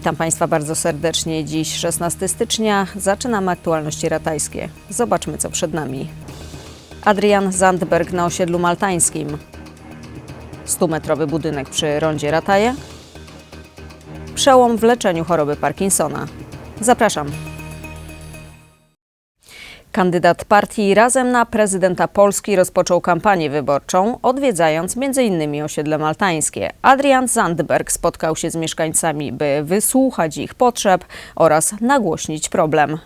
Witam Państwa bardzo serdecznie. Dziś 16 stycznia zaczynamy aktualności ratajskie. Zobaczmy, co przed nami. Adrian Zandberg na osiedlu maltańskim. 100-metrowy budynek przy rondzie Rataje. Przełom w leczeniu choroby Parkinsona. Zapraszam. Kandydat partii Razem na prezydenta Polski rozpoczął kampanię wyborczą, odwiedzając m.in. osiedle maltańskie. Adrian Zandberg spotkał się z mieszkańcami, by wysłuchać ich potrzeb oraz nagłośnić problem.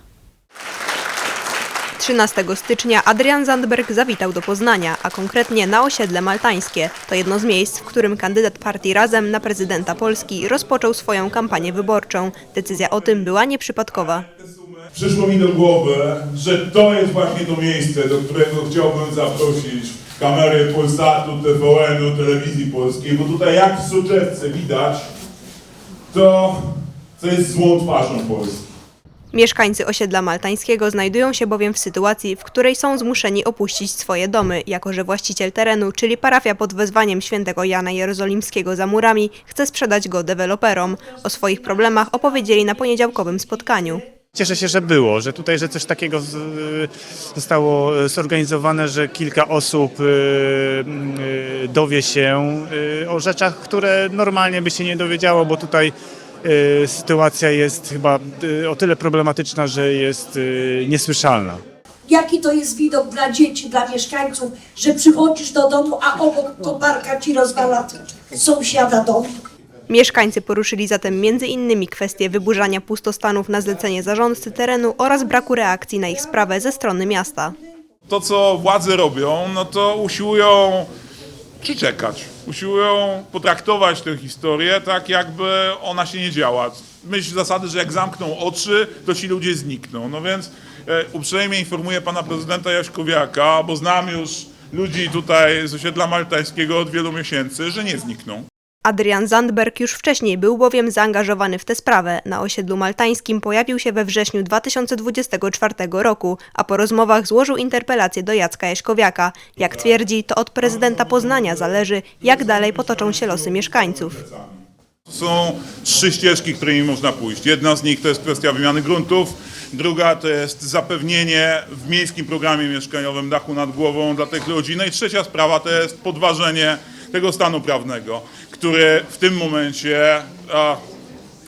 13 stycznia Adrian Zandberg zawitał do Poznania, a konkretnie na osiedle maltańskie. To jedno z miejsc, w którym kandydat partii Razem na prezydenta Polski rozpoczął swoją kampanię wyborczą. Decyzja o tym była nieprzypadkowa. Przyszło mi do głowy, że to jest właśnie to miejsce, do którego chciałbym zaprosić kamery Polsatu, TVN-u, Telewizji Polskiej, bo tutaj jak w soczewce widać, to, to jest złą twarzą Polski. Mieszkańcy osiedla maltańskiego znajdują się bowiem w sytuacji, w której są zmuszeni opuścić swoje domy, jako że właściciel terenu, czyli parafia pod wezwaniem świętego Jana Jerozolimskiego za murami, chce sprzedać go deweloperom. O swoich problemach opowiedzieli na poniedziałkowym spotkaniu. Cieszę się, że było, że tutaj, że coś takiego zostało zorganizowane, że kilka osób y, y, dowie się y, o rzeczach, które normalnie by się nie dowiedziało, bo tutaj sytuacja jest chyba o tyle problematyczna, że jest niesłyszalna. Jaki to jest widok dla dzieci, dla mieszkańców, że przychodzisz do domu, a obok koparka ci rozwala sąsiada dom. Mieszkańcy poruszyli zatem m.in. kwestię wyburzania pustostanów na zlecenie zarządcy terenu oraz braku reakcji na ich sprawę ze strony miasta. To, co władze robią, no to usiłują przyczekać. Usiłują potraktować tę historię tak, jakby ona się nie działa. Myśl zasady, że jak zamkną oczy, to ci ludzie znikną. No więc e, uprzejmie informuję pana prezydenta Jaśkowiaka, bo znam już ludzi tutaj z osiedla maltańskiego od wielu miesięcy, że nie znikną. Adrian Zandberg już wcześniej był bowiem zaangażowany w tę sprawę. Na osiedlu maltańskim pojawił się we wrześniu 2024 roku, a po rozmowach złożył interpelację do Jacka Jaśkowiaka. Jak twierdzi, to od prezydenta Poznania zależy, jak dalej potoczą się losy mieszkańców. Są trzy ścieżki, którymi można pójść. Jedna z nich to jest kwestia wymiany gruntów, druga to jest zapewnienie w miejskim programie mieszkaniowym dachu nad głową dla tych ludzi. No i trzecia sprawa to jest podważenie tego stanu prawnego, który w tym momencie a,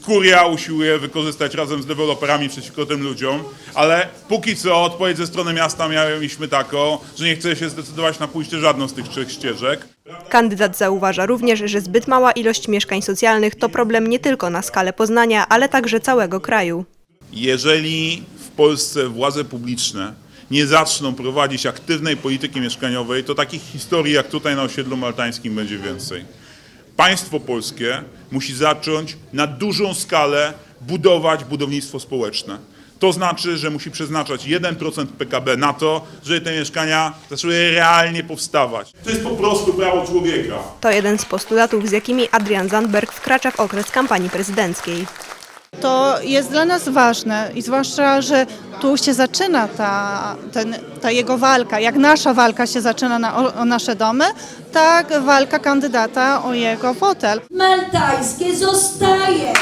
kuria usiłuje wykorzystać razem z deweloperami przeciwko tym ludziom, ale póki co odpowiedź ze strony miasta mieliśmy taką, że nie chce się zdecydować na pójście żadną z tych trzech ścieżek. Kandydat zauważa również, że zbyt mała ilość mieszkań socjalnych to problem nie tylko na skalę Poznania, ale także całego kraju. Jeżeli w Polsce władze publiczne nie zaczną prowadzić aktywnej polityki mieszkaniowej, to takich historii jak tutaj na osiedlu maltańskim będzie więcej. Państwo polskie musi zacząć na dużą skalę budować budownictwo społeczne. To znaczy, że musi przeznaczać 1% PKB na to, żeby te mieszkania zaczęły realnie powstawać. To jest po prostu prawo człowieka. To jeden z postulatów, z jakimi Adrian Zandberg wkracza w okres kampanii prezydenckiej. To jest dla nas ważne i zwłaszcza, że tu się zaczyna ta, ten, ta jego walka. Jak nasza walka się zaczyna na, o, o nasze domy, tak walka kandydata o jego fotel. Maltańskie zostaje.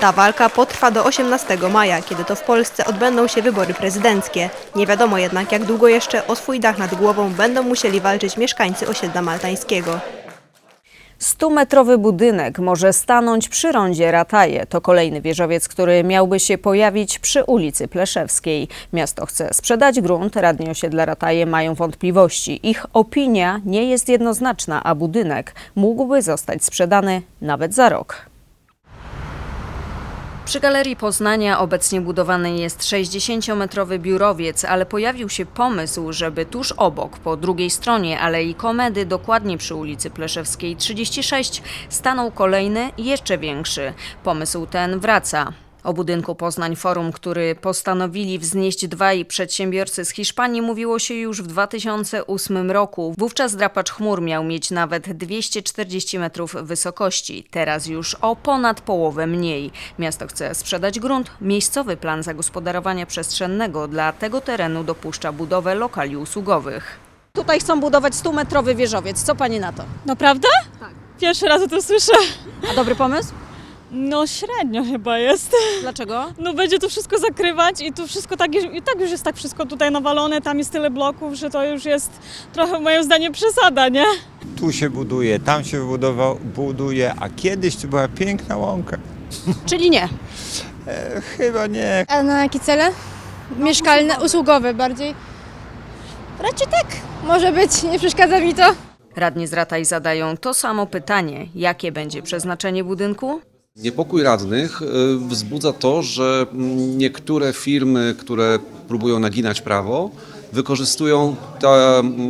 Ta walka potrwa do 18 maja, kiedy to w Polsce odbędą się wybory prezydenckie. Nie wiadomo jednak, jak długo jeszcze o swój dach nad głową będą musieli walczyć mieszkańcy osiedla maltańskiego. 100-metrowy budynek może stanąć przy rondzie Rataje. To kolejny wieżowiec, który miałby się pojawić przy ulicy Pleszewskiej. Miasto chce sprzedać grunt, radni osiedla Rataje mają wątpliwości. Ich opinia nie jest jednoznaczna, a budynek mógłby zostać sprzedany nawet za rok. Przy Galerii Poznania obecnie budowany jest 60-metrowy biurowiec, ale pojawił się pomysł, żeby tuż obok, po drugiej stronie Alei Komedy, dokładnie przy ulicy Pleszewskiej 36, stanął kolejny, jeszcze większy. Pomysł ten wraca. O budynku Poznań Forum, który postanowili wznieść dwaj przedsiębiorcy z Hiszpanii, mówiło się już w 2008 roku. Wówczas drapacz chmur miał mieć nawet 240 metrów wysokości, teraz już o ponad połowę mniej. Miasto chce sprzedać grunt. Miejscowy plan zagospodarowania przestrzennego dla tego terenu dopuszcza budowę lokali usługowych. Tutaj chcą budować 100-metrowy wieżowiec. Co pani na to? Naprawdę? Tak. Pierwszy raz o tym słyszę. A dobry pomysł? No średnio chyba jest. Dlaczego? No będzie to wszystko zakrywać i tu wszystko tak, już- i tak już jest tak wszystko tutaj nawalone, tam jest tyle bloków, że to już jest trochę moim zdaniem przesada, nie? tu się buduje, tam się budował, buduje, a kiedyś to była piękna łąka. Czyli nie. E, chyba nie. A na jakie cele? Mieszkalne, usługowe bardziej. Raczej tak. Może być, nie przeszkadza mi to. Radni z Rataj zadają to samo pytanie. Jakie będzie przeznaczenie budynku? Niepokój radnych y, wzbudza to, że niektóre firmy, które próbują naginać prawo, wykorzystują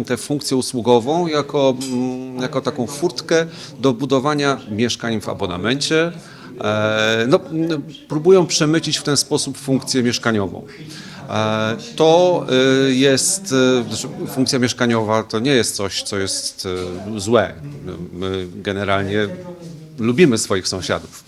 tę funkcję usługową jako, mm, jako taką furtkę do budowania mieszkań w abonamencie. E, No, n- próbują przemycić w ten sposób funkcję mieszkaniową. E, To jest, znaczy funkcja mieszkaniowa to nie jest coś, co jest złe. My generalnie lubimy swoich sąsiadów,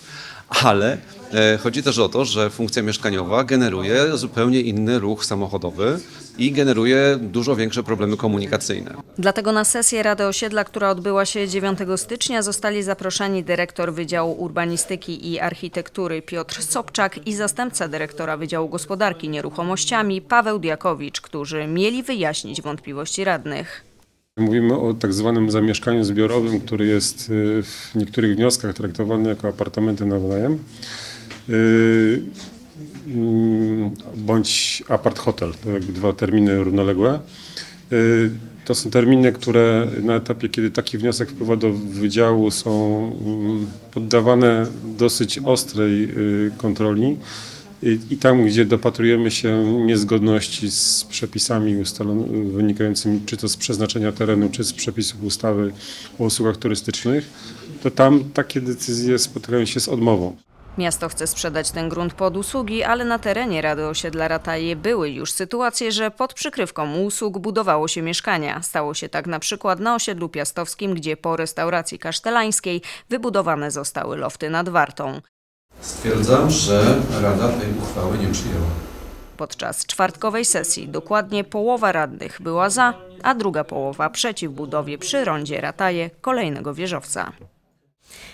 ale e, chodzi też o to, że funkcja mieszkaniowa generuje zupełnie inny ruch samochodowy i generuje dużo większe problemy komunikacyjne. Dlatego na sesję Rady Osiedla, która odbyła się 9 stycznia, zostali zaproszeni dyrektor Wydziału Urbanistyki i Architektury Piotr Sobczak i zastępca dyrektora Wydziału Gospodarki Nieruchomościami Paweł Diakowicz, którzy mieli wyjaśnić wątpliwości radnych. Mówimy o tak zwanym zamieszkaniu zbiorowym, który jest y, w niektórych wnioskach traktowany jako apartamenty na wynajem. y, mm, bądź apart hotel, to jakby dwa terminy równoległe. Y, To są terminy, które na etapie, kiedy taki wniosek wpływa do wydziału, są mm, poddawane dosyć ostrej y, kontroli. I, tam, gdzie dopatrujemy się niezgodności z przepisami wynikającymi czy to z przeznaczenia terenu, czy z przepisów ustawy o usługach turystycznych, to tam takie decyzje spotykają się z odmową. Miasto chce sprzedać ten grunt pod usługi, ale na terenie Rady Osiedla Rataje były już sytuacje, że pod przykrywką usług budowało się mieszkania. Stało się tak na przykład na osiedlu piastowskim, gdzie po restauracji kasztelańskiej wybudowane zostały lofty nad Wartą. Stwierdzam, że Rada tej uchwały nie przyjęła. Podczas czwartkowej sesji dokładnie połowa radnych była za, a druga połowa przeciw budowie przy rondzie Rataje kolejnego wieżowca.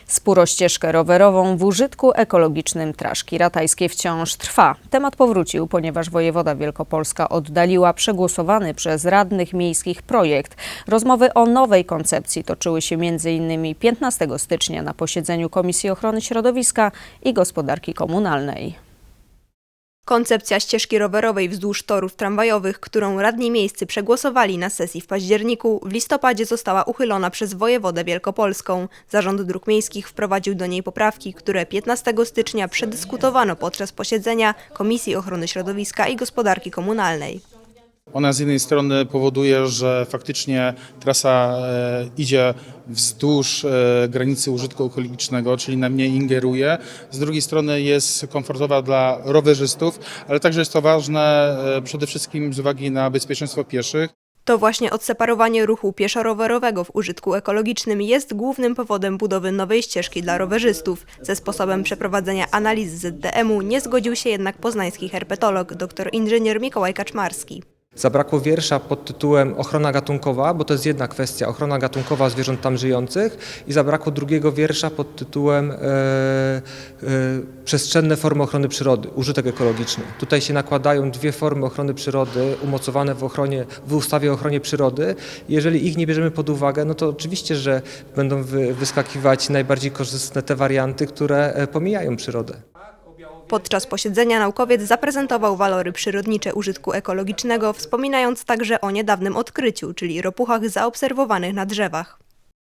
Spór o ścieżkę rowerową w użytku ekologicznym Traszki Ratajskie wciąż trwa. Temat powrócił, ponieważ wojewoda Wielkopolska oddaliła przegłosowany przez radnych miejskich projekt. Rozmowy o nowej koncepcji toczyły się m.in. 15 stycznia na posiedzeniu Komisji Ochrony Środowiska i Gospodarki Komunalnej. Koncepcja ścieżki rowerowej wzdłuż torów tramwajowych, którą radni miejscy przegłosowali na sesji w październiku, w listopadzie została uchylona przez wojewodę wielkopolską. Zarząd Dróg Miejskich wprowadził do niej poprawki, które 15 stycznia przedyskutowano podczas posiedzenia Komisji Ochrony Środowiska i Gospodarki Komunalnej. Ona z jednej strony powoduje, że faktycznie trasa e, idzie wzdłuż e, granicy użytku ekologicznego, czyli na mnie ingeruje. Z drugiej strony jest komfortowa dla rowerzystów, ale także jest to ważne e, przede wszystkim z uwagi na bezpieczeństwo pieszych. To właśnie odseparowanie ruchu pieszo-rowerowego w użytku ekologicznym jest głównym powodem budowy nowej ścieżki dla rowerzystów. Ze sposobem przeprowadzenia analiz ZDM-u nie zgodził się jednak poznański herpetolog dr inżynier Mikołaj Kaczmarski. Zabrakło wiersza pod tytułem Ochrona gatunkowa, bo to jest jedna kwestia, ochrona gatunkowa zwierząt tam żyjących i zabrakło drugiego wiersza pod tytułem e, e, Przestrzenne formy ochrony przyrody, użytek ekologiczny. Tutaj się nakładają dwie formy ochrony przyrody umocowane w, ochronie, w ustawie o ochronie przyrody. Jeżeli ich nie bierzemy pod uwagę, no to oczywiście, że będą wy, wyskakiwać najbardziej korzystne te warianty, które e, pomijają przyrodę. Podczas posiedzenia naukowiec zaprezentował walory przyrodnicze użytku ekologicznego, wspominając także o niedawnym odkryciu, czyli ropuchach zaobserwowanych na drzewach.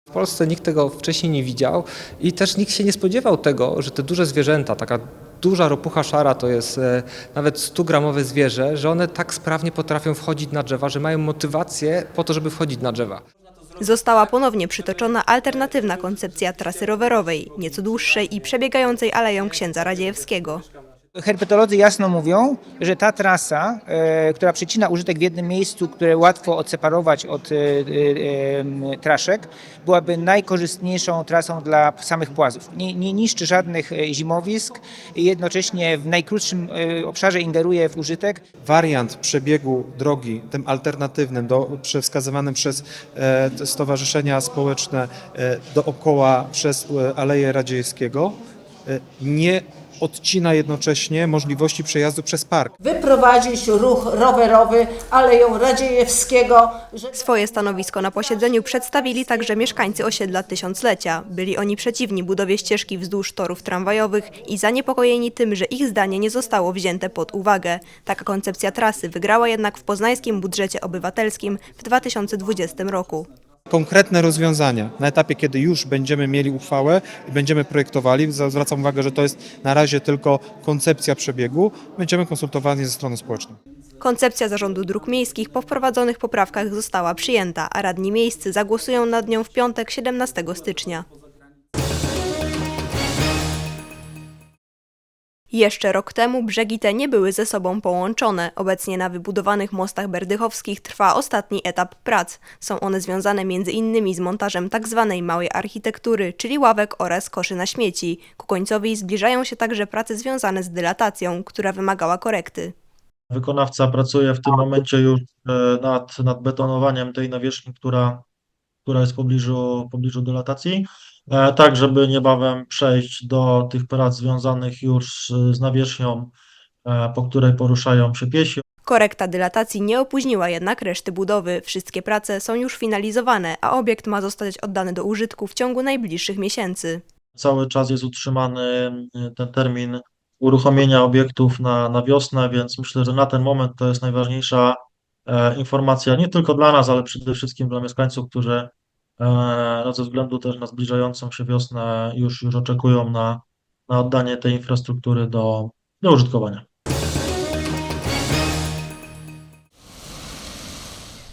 W Polsce nikt tego wcześniej nie widział i też nikt się nie spodziewał tego, że te duże zwierzęta, taka duża ropucha szara to jest e, nawet 100-gramowe zwierzę, że one tak sprawnie potrafią wchodzić na drzewa, że mają motywację po to, żeby wchodzić na drzewa. Została ponownie przytoczona alternatywna koncepcja trasy rowerowej, nieco dłuższej i przebiegającej Aleją Księdza Radziejewskiego. Herpetolodzy jasno mówią, że ta trasa, e, która przecina użytek w jednym miejscu, które łatwo odseparować od e, e, traszek, byłaby najkorzystniejszą trasą dla samych płazów. Nie, nie niszczy żadnych zimowisk i jednocześnie w najkrótszym obszarze ingeruje w użytek. Wariant przebiegu drogi, tym alternatywnym, do, wskazywanym przez stowarzyszenia społeczne dookoła przez Aleję Radziejskiego, nie odcina jednocześnie możliwości przejazdu przez park. Wyprowadzić ruch rowerowy Aleją Radziejewskiego, że Swoje stanowisko na posiedzeniu przedstawili także mieszkańcy osiedla Tysiąclecia. Byli oni przeciwni budowie ścieżki wzdłuż torów tramwajowych i zaniepokojeni tym, że ich zdanie nie zostało wzięte pod uwagę. Taka koncepcja trasy wygrała jednak w poznańskim budżecie obywatelskim w 2020 roku. Konkretne rozwiązania na etapie, kiedy już będziemy mieli uchwałę i będziemy projektowali, zwracam uwagę, że to jest na razie tylko koncepcja przebiegu, będziemy konsultowani ze stroną społeczną. Koncepcja Zarządu Dróg Miejskich po wprowadzonych poprawkach została przyjęta, a radni miejscy zagłosują nad nią w piątek 17 stycznia. Jeszcze rok temu brzegi te nie były ze sobą połączone. Obecnie na wybudowanych mostach berdychowskich trwa ostatni etap prac. Są one związane m.in. z montażem tzw. małej architektury, czyli ławek oraz koszy na śmieci. Ku końcowi zbliżają się także prace związane z dylatacją, która wymagała korekty. Wykonawca pracuje w tym momencie już e, nad, nad betonowaniem tej nawierzchni, która, która jest w pobliżu, w pobliżu dylatacji, tak żeby niebawem przejść do tych prac związanych już z, nawierzchnią, e, po której poruszają się piesi. Korekta dylatacji nie opóźniła jednak reszty budowy. Wszystkie prace są już finalizowane, a obiekt ma zostać oddany do użytku w ciągu najbliższych miesięcy. Cały czas jest utrzymany e, ten termin uruchomienia obiektów na, na wiosnę, więc myślę, że na ten moment to jest najważniejsza e, informacja nie tylko dla nas, ale przede wszystkim dla mieszkańców, którzy e, no, ze względu też na zbliżającą się wiosnę już, już oczekują na, na oddanie tej infrastruktury do, do użytkowania.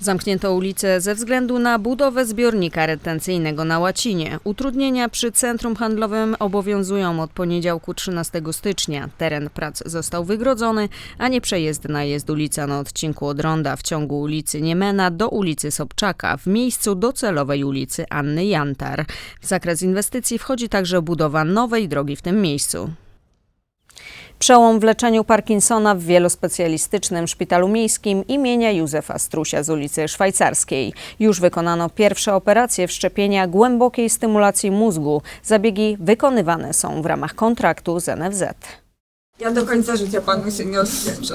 Zamknięto ulicę ze względu na budowę zbiornika retencyjnego na Łacinie. Utrudnienia przy centrum handlowym obowiązują od poniedziałku 13 stycznia. Teren prac został wygrodzony, a nieprzejezdna jest ulica na odcinku od Ronda w ciągu ulicy Niemena do ulicy Sobczaka w miejscu docelowej ulicy Anny Jantar. W zakres inwestycji wchodzi także budowa nowej drogi w tym miejscu. Przełom w leczeniu Parkinsona w wielospecjalistycznym szpitalu miejskim imienia Józefa Strusia z ulicy Szwajcarskiej. Już wykonano pierwsze operacje wszczepienia głębokiej stymulacji mózgu. Zabiegi wykonywane są w ramach kontraktu z NFZ. Ja do końca życia panu się nie odwdzięczę.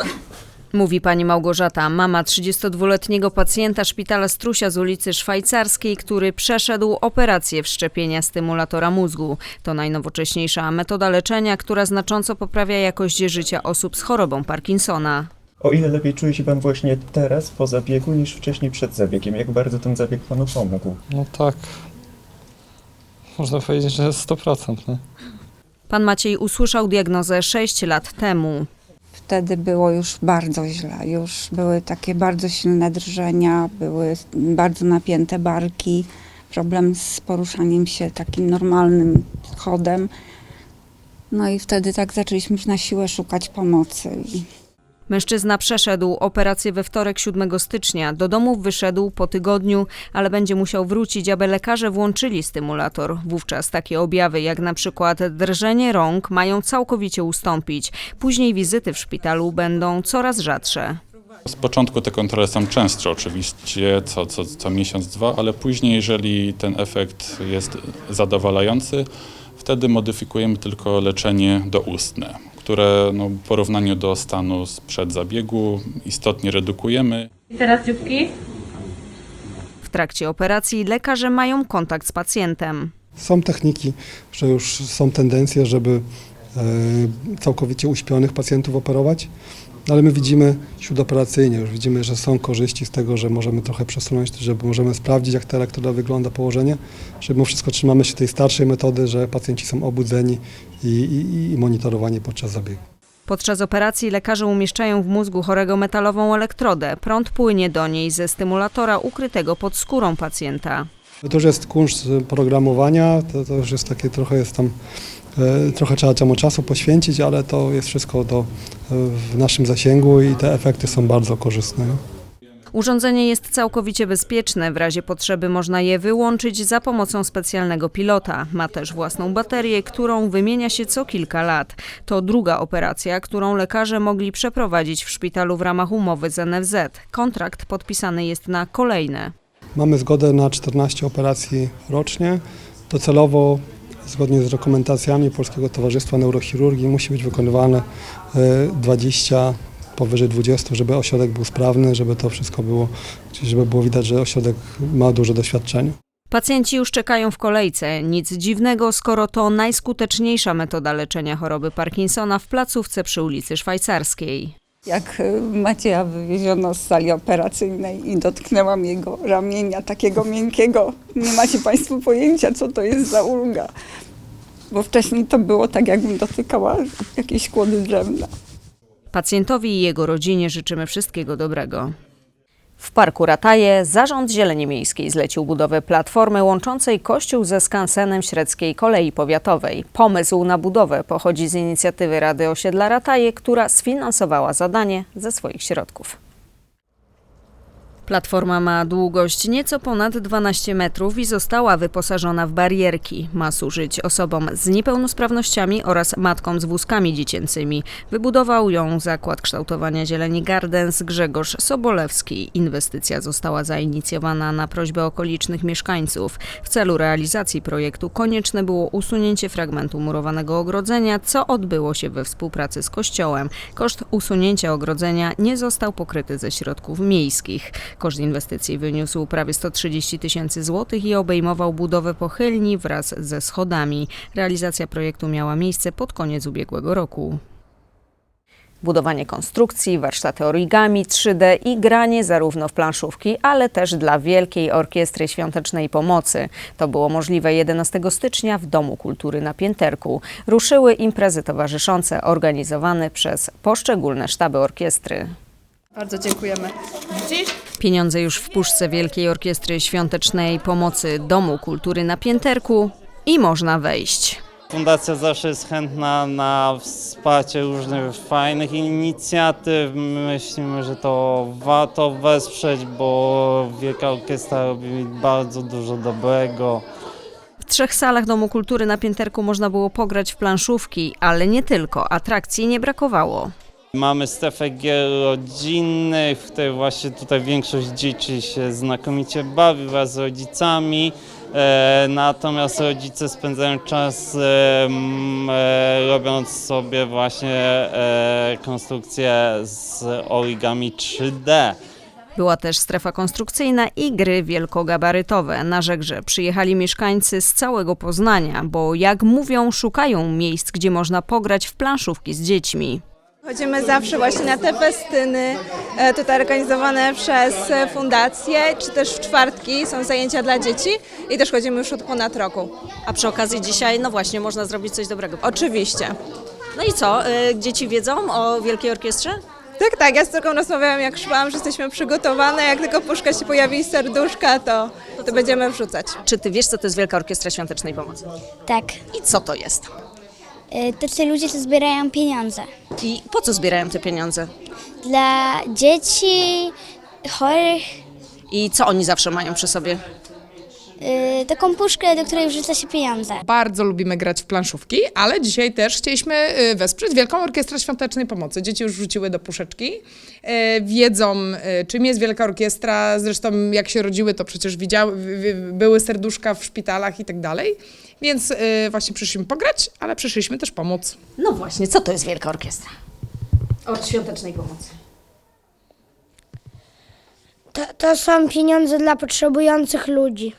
Mówi pani Małgorzata, mama 32-letniego pacjenta szpitala Strusia z ulicy Szwajcarskiej, który przeszedł operację wszczepienia stymulatora mózgu. To najnowocześniejsza metoda leczenia, która znacząco poprawia jakość życia osób z chorobą Parkinsona. O ile lepiej czuje się Pan właśnie teraz po zabiegu niż wcześniej przed zabiegiem? Jak bardzo ten zabieg Panu pomógł? No tak. Można powiedzieć, że 100%. Nie? Pan Maciej usłyszał diagnozę 6 lat temu. Wtedy było już bardzo źle. Już były takie bardzo silne drżenia, były bardzo napięte barki, problem z poruszaniem się takim normalnym chodem. No i wtedy tak zaczęliśmy na siłę szukać pomocy. Mężczyzna przeszedł operację we wtorek 7 stycznia. Do domu wyszedł po tygodniu, ale będzie musiał wrócić, aby lekarze włączyli stymulator. Wówczas takie objawy jak na przykład drżenie rąk mają całkowicie ustąpić. Później wizyty w szpitalu będą coraz rzadsze. Z początku te kontrole są częstsze oczywiście, co, co, co miesiąc, dwa, ale później, jeżeli ten efekt jest zadowalający, wtedy modyfikujemy tylko leczenie doustne, które no, w porównaniu do stanu sprzed zabiegu istotnie redukujemy. I teraz dzióbki. W trakcie operacji lekarze mają kontakt z pacjentem. Są techniki, że już są tendencje, żeby e, całkowicie uśpionych pacjentów operować, ale my widzimy śródoperacyjnie, już widzimy, że są korzyści z tego, że możemy trochę przesunąć, żeby możemy sprawdzić, jak ta elektroda wygląda, położenie, że mimo wszystko trzymamy się tej starszej metody, że pacjenci są obudzeni i, i, i monitorowani podczas zabiegu. Podczas operacji lekarze umieszczają w mózgu chorego metalową elektrodę. Prąd płynie do niej ze stymulatora ukrytego pod skórą pacjenta. To już jest kunszt programowania, to, to już jest takie trochę jest tam, trochę trzeba temu czasu poświęcić, ale to jest wszystko do, e, w naszym zasięgu i te efekty są bardzo korzystne. Urządzenie jest całkowicie bezpieczne. W razie potrzeby można je wyłączyć za pomocą specjalnego pilota. Ma też własną baterię, którą wymienia się co kilka lat. To druga operacja, którą lekarze mogli przeprowadzić w szpitalu w ramach umowy z NFZ. Kontrakt podpisany jest na kolejne. Mamy zgodę na 14 operacji rocznie. Docelowo zgodnie z rekomendacjami Polskiego Towarzystwa Neurochirurgii musi być wykonywane e, 20, powyżej 20, żeby ośrodek był sprawny, żeby to wszystko było, żeby było widać, że ośrodek ma duże doświadczenie. Pacjenci już czekają w kolejce. Nic dziwnego, skoro to najskuteczniejsza metoda leczenia choroby Parkinsona w placówce przy ulicy Szwajcarskiej. Jak y, Macieja wywieziono z sali operacyjnej i dotknęłam jego ramienia, takiego miękkiego, nie macie Państwo pojęcia, co to jest za ulga. Bo wcześniej to było tak, jakbym dotykała jakiejś kłody drzewna. Pacjentowi i jego rodzinie życzymy wszystkiego dobrego. W Parku Rataje Zarząd Zieleni Miejskiej zlecił budowę platformy łączącej kościół ze skansenem Średzkiej Kolei Powiatowej. Pomysł na budowę pochodzi z inicjatywy Rady Osiedla Rataje, która sfinansowała zadanie ze swoich środków. Platforma ma długość nieco ponad 12 metrów i została wyposażona w barierki. Ma służyć osobom z niepełnosprawnościami oraz matkom z wózkami dziecięcymi. Wybudował ją Zakład Kształtowania Zieleni Gardens Grzegorz Sobolewski. Inwestycja została zainicjowana na prośbę okolicznych mieszkańców. W celu realizacji projektu konieczne było usunięcie fragmentu murowanego ogrodzenia, co odbyło się we współpracy z Kościołem. Koszt usunięcia ogrodzenia nie został pokryty ze środków miejskich. Koszt inwestycji wyniósł prawie 130 tysięcy złotych i obejmował budowę pochylni wraz ze schodami. Realizacja projektu miała miejsce pod koniec ubiegłego roku. Budowanie konstrukcji, warsztaty origami 3D i granie zarówno w planszówki, ale też dla Wielkiej Orkiestry Świątecznej Pomocy. To było możliwe 11 stycznia w Domu Kultury na Pięterku. Ruszyły imprezy towarzyszące organizowane przez poszczególne sztaby orkiestry. Bardzo dziękujemy. Pieniądze już w puszce Wielkiej Orkiestry Świątecznej Pomocy Domu Kultury na Pięterku i można wejść. Fundacja zawsze jest chętna na wsparcie różnych fajnych inicjatyw. Myślimy, że to warto wesprzeć, bo Wielka Orkiestra robi bardzo dużo dobrego. W trzech salach Domu Kultury na Pięterku można było pograć w planszówki, ale nie tylko, atrakcji nie brakowało. Mamy strefę gier rodzinnych, w której właśnie tutaj większość dzieci się znakomicie bawi wraz z rodzicami. E, natomiast rodzice spędzają czas e, e, robiąc sobie właśnie konstrukcje z origami 3D. Była też strefa konstrukcyjna i gry wielkogabarytowe. Na Żegrze przyjechali mieszkańcy z całego Poznania, bo jak mówią, szukają miejsc, gdzie można pograć w planszówki z dziećmi. Chodzimy zawsze właśnie na te festyny, e, tutaj organizowane przez e, fundację, czy też w czwartki są zajęcia dla dzieci i też chodzimy już od ponad roku. A przy okazji dzisiaj, no właśnie, można zrobić coś dobrego. Oczywiście. No i co, y, dzieci wiedzą o Wielkiej Orkiestrze? Tak, tak, ja z córką rozmawiałam jak szłam, że jesteśmy przygotowane, jak tylko puszka się pojawi i serduszka, to, to będziemy wrzucać. Czy ty wiesz, co to jest Wielka Orkiestra Świątecznej Pomocy? Tak. I co to jest? Y, To ci ludzie to zbierają pieniądze. I po co zbierają te pieniądze? Dla dzieci chorych I co oni zawsze mają przy sobie? y, taką puszkę, do której wrzuca się pieniądze. Bardzo lubimy grać w planszówki, ale dzisiaj też chcieliśmy y, wesprzeć Wielką Orkiestrę Świątecznej Pomocy. Dzieci już wrzuciły do puszeczki, y, wiedzą y, czym jest Wielka Orkiestra, zresztą jak się rodziły to przecież widziały, były serduszka w szpitalach i tak dalej, więc y, właśnie przyszliśmy pograć, ale przyszliśmy też pomóc. No właśnie, co to jest Wielka Orkiestra? Od Świątecznej Pomocy. To, to są pieniądze dla potrzebujących ludzi.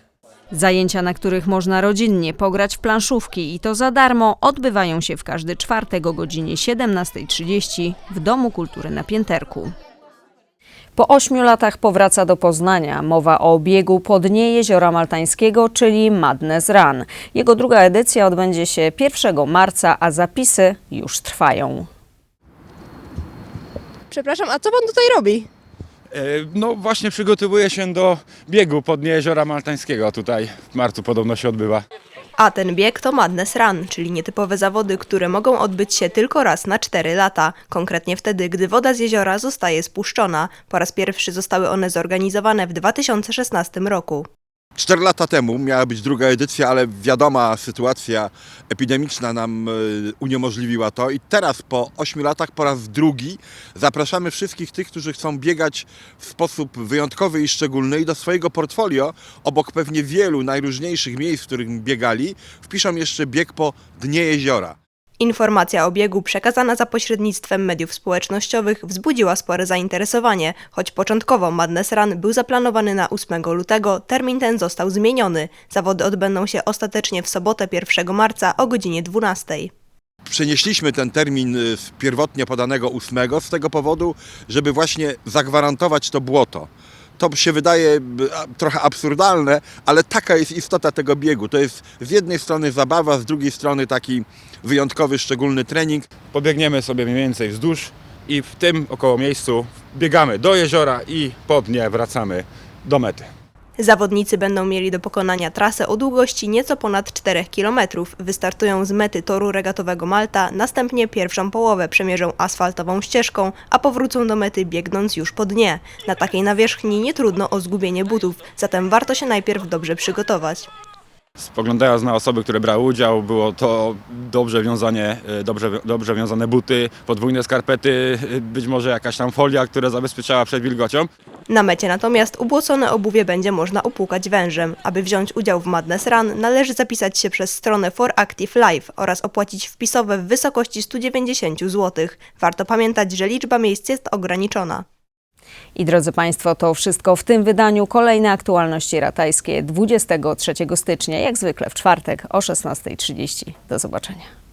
Zajęcia, na których można rodzinnie pograć w planszówki i to za darmo, odbywają się w każdy czwartek o godzinie 17.30 w Domu Kultury na Pięterku. Po ośmiu latach powraca do Poznania. Mowa o biegu po dnie Jeziora Maltańskiego, czyli Madness Run. Jego druga edycja odbędzie się 1 marca, a zapisy już trwają. Przepraszam, a co pan tutaj robi? No właśnie przygotowuję się do biegu pod dnie Jeziora Maltańskiego. Tutaj w marcu podobno się odbywa. A ten bieg to Madness Run, czyli nietypowe zawody, które mogą odbyć się tylko raz na 4 lata, konkretnie wtedy, gdy woda z jeziora zostaje spuszczona. Po raz pierwszy zostały one zorganizowane w 2016 roku. Cztery lata temu miała być druga edycja, ale wiadoma sytuacja epidemiczna nam e, uniemożliwiła to i teraz po ośmiu latach po raz drugi zapraszamy wszystkich tych, którzy chcą biegać w sposób wyjątkowy i szczególny i do swojego portfolio, obok pewnie wielu najróżniejszych miejsc, w których biegali, wpiszą jeszcze bieg po dnie jeziora. Informacja o biegu przekazana za pośrednictwem mediów społecznościowych wzbudziła spore zainteresowanie. Choć początkowo Madness Run był zaplanowany na 8 lutego, termin ten został zmieniony. Zawody odbędą się ostatecznie w sobotę 1 marca o godzinie 12. Przenieśliśmy ten termin y, z pierwotnie podanego 8 z tego powodu, żeby właśnie zagwarantować to błoto. To się wydaje trochę absurdalne, ale taka jest istota tego biegu. To jest z jednej strony zabawa, z drugiej strony taki wyjątkowy, szczególny trening. Pobiegniemy sobie mniej więcej wzdłuż i w tym około miejscu biegamy do jeziora i po dnie wracamy do mety. Zawodnicy będą mieli do pokonania trasę o długości nieco ponad 4 km. Wystartują z mety toru regatowego Malta, następnie pierwszą połowę przemierzą asfaltową ścieżką, a powrócą do mety biegnąc już po dnie. Na takiej nawierzchni nie trudno o zgubienie butów, zatem warto się najpierw dobrze przygotować. Spoglądając na osoby, które brały udział, było to dobrze wiązanie, e, dobrze, dobrze wiązane buty, podwójne skarpety, e, być może jakaś tam folia, która zabezpieczała przed wilgocią. Na mecie natomiast ubłocone obuwie będzie można upłukać wężem. Aby wziąć udział w Madness Run należy zapisać się przez stronę For Active Life oraz opłacić wpisowe w wysokości 190 zł. Warto pamiętać, że liczba miejsc jest ograniczona. I drodzy Państwo, to wszystko w tym wydaniu. Kolejne aktualności ratajskie 23 stycznia, jak zwykle w czwartek o 16.30. Do zobaczenia.